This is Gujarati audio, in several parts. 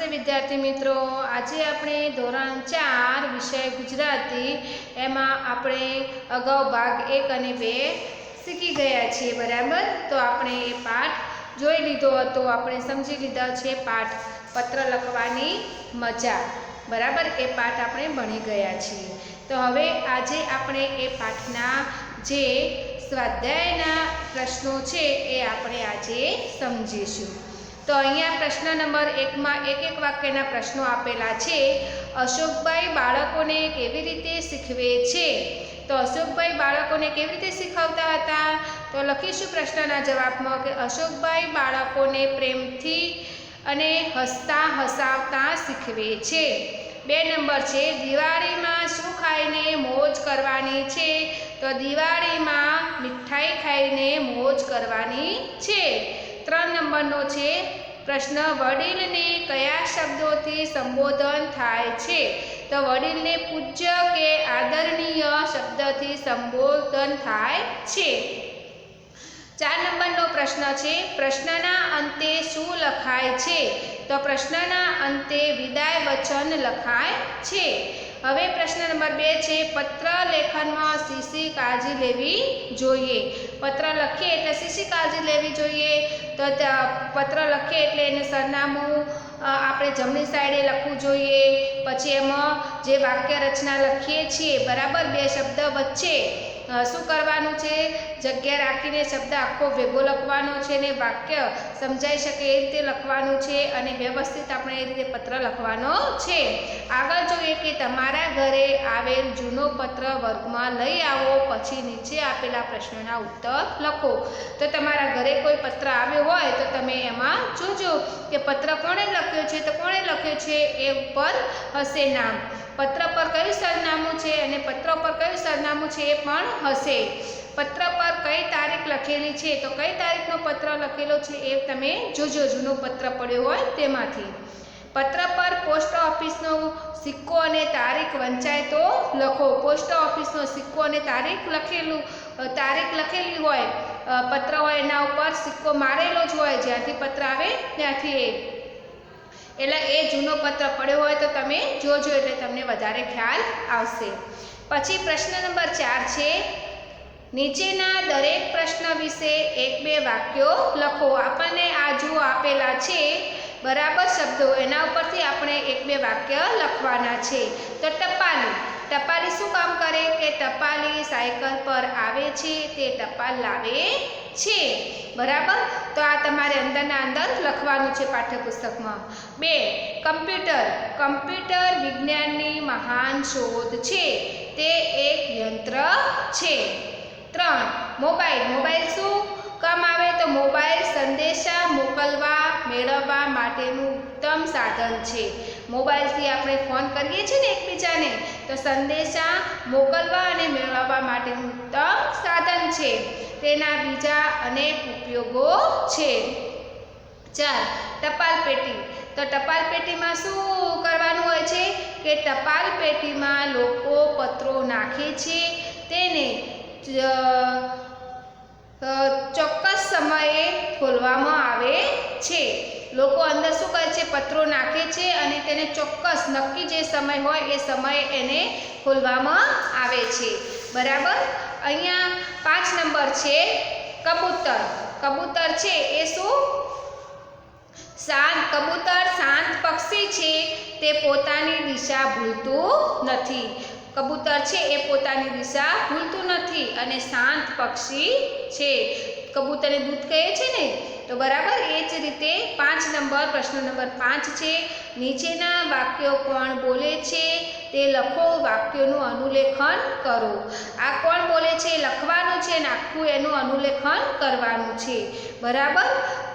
નમસ્તે વિદ્યાર્થી મિત્રો. આજે આપણે ધોરણ ચાર વિષય ગુજરાતી, એમાં આપણે અગાઉ ભાગ એક અને બે શીખી ગયા છીએ, બરાબર? તો આપણે એ પાઠ જોઈ લીધો હતો. આપણે સમજી લીધા છે પાઠ પત્ર લખવાની મજા. બરાબર? એ પાઠ આપણે ભણી ગયા છીએ. તો હવે આજે આપણે એ પાઠના જે સ્વાધ્યાયના પ્રશ્નો છે એ આપણે આજે સમજીશું. તો અહીંયા પ્રશ્ન નંબર એકમાં એક એક વાક્યના પ્રશ્નો આપેલા છે. અશોકભાઈ બાળકોને કેવી રીતે શીખવે છે? તો અશોકભાઈ બાળકોને કેવી રીતે શીખવતા હતા? તો લખીશું પ્રશ્નના જવાબમાં કે અશોકભાઈ બાળકોને પ્રેમથી અને હસતા હસાવતા શીખવે છે. બે નંબર છે, દિવાળીમાં શું ખાઈને મોજ કરવાની છે? તો દિવાળીમાં મીઠાઈ ખાઈને મોજ કરવાની છે. ત્રણ નંબરનો છે. પ્રશ્ન, વડીલને કયા શબ્દોથી સંબોધન થાય છે? તો વડીલને પૂજ્ય કે આદરણીય શબ્દથી સંબોધન થાય છે. ચાર નંબરનો પ્રશ્ન છે, પ્રશ્નના અંતે શું લખાય છે? તો પ્રશ્નના અંતે વિદાય વચન લખાય છે. હવે પ્રશ્ન નંબર બે છે પત્ર લેખનમાં સીસી કાળજી લેવી જોઈએ. પત્ર લખીએ એટલે શીશી કાળજી લેવી જોઈએ. તો પત્ર લખીએ એટલે એને સરનામું આપણે જમણી સાઈડે લખવું જોઈએ. પછી એમાં જે વાક્ય રચના લખીએ છીએ, બરાબર બે શબ્દ વચ્ચે. શું કરવાનું છે? જગ્યા રાખીને શબ્દ આખો ભેગો લખવાનો છે ને વાક્ય સમજાઈ શકે એ રીતે લખવાનું છે અને વ્યવસ્થિત આપણે એ રીતે પત્ર લખવાનો છે. આગળ જોઈએ કે તમારા ઘરે આવેલ જૂનો પત્ર વર્ગમાં લઈ આવો, પછી નીચે આપેલા પ્રશ્નોના ઉત્તર લખો. તો તમારા ઘરે કોઈ પત્ર આવ્યો હોય તો તમે એમાં જોજો કે પત્ર કોણે લખ્યો છે, તો કોણે લખ્યો છે એ ઉપર હશે નામ. પત્ર પર કયું સરનામું છે અને પત્ર પર કયું સરનામું છે એ પણ હશે. પત્ર પર કઈ તારીખ લખેલી છે, તો કઈ તારીખનો પત્ર લખેલો છે એ તમે જોજો, જૂનો પત્ર પડ્યો હોય તેમાંથી. પત્ર પર પોસ્ટ ઓફિસનો સિક્કો અને તારીખ વંચાય તો લખો. પોસ્ટ ઓફિસનો સિક્કો અને તારીખ લખેલું તારીખ લખેલી હોય પત્ર હોય એના ઉપર સિક્કો મારેલો જ હોય, જ્યાંથી પત્ર આવે ત્યાંથી એ. એટલે એ જૂનો પત્ર પડ્યો હોય તો તમે જોજો, એટલે તમને વધારે ખ્યાલ આવશે. પછી પ્રશ્ન નંબર ચાર છે, નીચેના દરેક પ્રશ્ન વિશે એક બે વાક્યો લખો. આપણને આ જુઓ, આપેલા છે બરાબર શબ્દો. એના ઉપરથી આપણે એક બે વાક્ય લખવાના છે. તો ટપાલી ટપાલી શું કામ કરે? કે ટપાલી સાયકલ પર આવે છે, તે ટપાલ લાવે છે. બરાબર? તો આ તમારે અંદરના અંદર લખવાનું છે પાઠ્યપુસ્તકમાં. બે, કમ્પ્યુટર. કમ્પ્યુટર વિજ્ઞાનની મહાન શોધ છે. તે એક યંત્ર છે. ત્રણ, મોબાઈલ. મોબાઈલ શું કામ આવે તો મોબાઈલ સંદેશા મોકલવા મેળવવા માટેનું ઉત્તમ સાધન છે. મોબાઈલથી આપણે ફોન કરીએ છીએ ને એકબીજાને, તો સંદેશા મોકલવા અને મેળવવા માટેનું ઉત્તમ સાધન છે. તેના બીજા અનેક ઉપયોગો છે. ચાર ટપાલ પેટી. તો ટપાલ પેટીમાં શું કરવાનું હોય છે? કે ટપાલ પેટીમાં લોકો પત્રો નાખે છે. તેને ચોક્કસ સમયે ખોલવામાં આવે છે. લોકો અંદર શું કરે છે? પત્રો નાખે છે અને તેને ચોક્કસ નક્કી જે સમય હોય એ સમયે એને ખોલવામાં આવે છે. બરાબર? અહીંયા પાંચ નંબર છે કબૂતર. કબૂતર છે એ શું? શાંત કબૂતર શાંત પક્ષી છે. તે પોતાની દિશા ભૂલતું નથી. કબૂતર છે એ પોતાની દિશા ભૂલતું નથી અને શાંત પક્ષી છે. કબૂતરને દૂધ કહે છે ને? તો બરાબર, એ જ રીતે પાંચ નંબર, પ્રશ્ન નંબર પાંચ છે. નીચેના વાક્યો કોણ બોલે છે? તે લખો, વાક્યોનું અનુલેખન કરો. આ કોણ બોલે છે? લખવાનું છે ને આખું એનું અનુલેખન કરવાનું છે. બરાબર?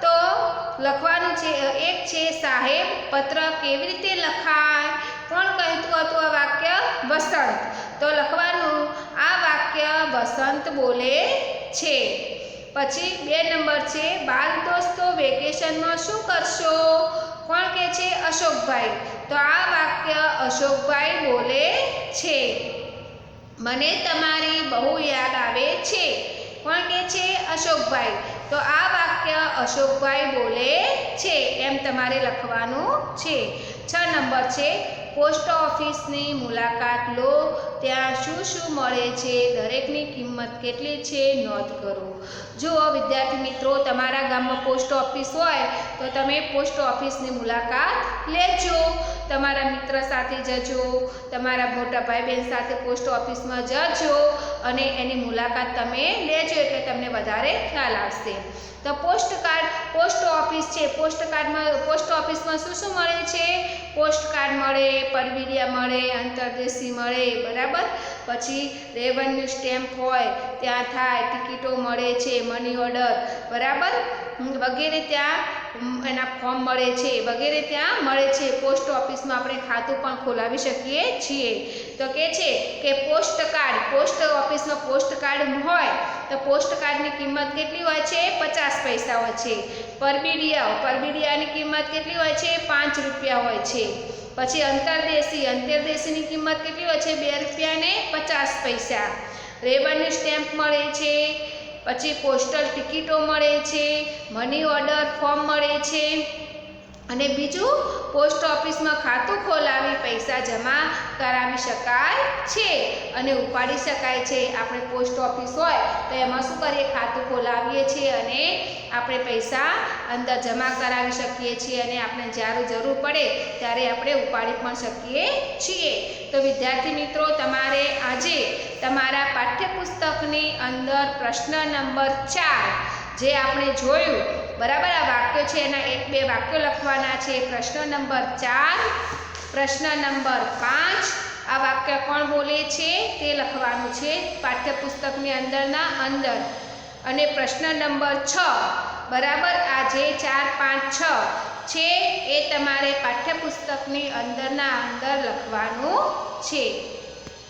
તો લખવાનું છે, એક છે, સાહેબ, પત્ર કેવી રીતે લખાય? કોણ કહેતું હતું આ વાક્ય? વસંત. તો લખવાનું, આ વાક્ય વસંત બોલે છે. પછી બે નંબર છે, બાલ દોસ્તો, વેકેશનમાં શું કરશો? કોણ કહે છે, અશોકભાઈ. તો આ વાક્ય અશોકભાઈ બોલે છે. મને તમારી બહુ યાદ આવે છે. કોણ કહે છે, અશોકભાઈ. તો આ વાક્ય અશોકભાઈ બોલે છે, એમ તમારે લખવાનું છે. છ નંબર છે પોસ્ટ ઓફિસની મુલાકાત લો. ત્યાં શું શું મળે છે, દરેકની કિંમત કેટલી છે, નોંધ કરો. જુઓ વિદ્યાર્થી મિત્રો તમારા ગામમાં પોસ્ટ ઓફિસ હોય, તો તમે પોસ્ટ ઓફિસની મુલાકાત લેજો. તમારા મિત્ર સાથે જજો, તમારા મોટા ભાઈ બહેન સાથે પોસ્ટ ઓફિસમાં જજો અને એની મુલાકાત તમે લેજો એટલે તમને વધારે ખ્યાલ આવશે. તો પોસ્ટ કાર્ડ પોસ્ટ ઓફિસ છે. પોસ્ટ કાર્ડમાં પોસ્ટ ઓફિસમાં શું શું મળે છે? પોસ્ટ કાર્ડ મળે, પરબિડિયા મળે, અંતરદેશી મળે, બરાબર? પછી રેવન્યુ સ્ટેમ્પ હોય, ત્યાં થાય, ટિકિટો મળે છે મની ઓર્ડર બરાબર? વગેરે ત્યાં એના ફોર્મ મળે છે વગેરે ત્યાં મળે છે. પોસ્ટ ઓફિસમાં આપણે ખાતું પણ ખોલાવી શકીએ છીએ. તો કે છે કે પોસ્ટ કાર્ડ, પોસ્ટ ઓફિસમાં પોસ્ટ કાર્ડ હોય તો પોસ્ટ કાર્ડની કિંમત કેટલી હોય છે? પચાસ પૈસા હોય છે. પરબીડિયા પરબીડિયાની કિંમત કેટલી હોય છે? પાંચ રૂપિયા હોય છે. પછી અંતરદેશી, અંતરદેશીની કિંમત કેટલી હોય છે? બે રૂપિયા ને પચાસ પૈસા. રેબરની સ્ટેમ્પ મળે છે. પછી પોસ્ટલ ટિકિટો મળે છે મની ઓર્ડર ફોર્મ મળે છે. અને બીજું, પોસ્ટ ઓફિસમાં ખાતું ખોલાવી પૈસા જમા કરાવી શકાય છે અને ઉપાડી શકાય છે. આપણે પોસ્ટ ઓફિસ હોય તો એમાં શું કરીએ? ખાતું ખોલાવીએ છીએ અને આપણે પૈસા અંદર જમા કરાવી શકીએ છીએ અને આપણે જ્યારે જરૂર પડે ત્યારે આપણે ઉપાડી પણ શકીએ છીએ. તો વિદ્યાર્થી મિત્રો, તમારે આજે તમારા પાઠ્યપુસ્તકની અંદર પ્રશ્ન નંબર ચાર જે આપણે જોયું, બરાબર? આ વાક્યો છે, એના એક બે વાક્યો લખવાના છે. પ્રશ્ન નંબર ચાર, પ્રશ્ન નંબર પાંચ, આ વાક્ય કોણ બોલે છે? તે લખવાનું છે પાઠ્યપુસ્તકની અંદરના અંદર. અને પ્રશ્ન નંબર છ, બરાબર? આ જે ચાર, પાંચ, છ છે, એ તમારે પાઠ્યપુસ્તકની અંદરના અંદર લખવાનું છે.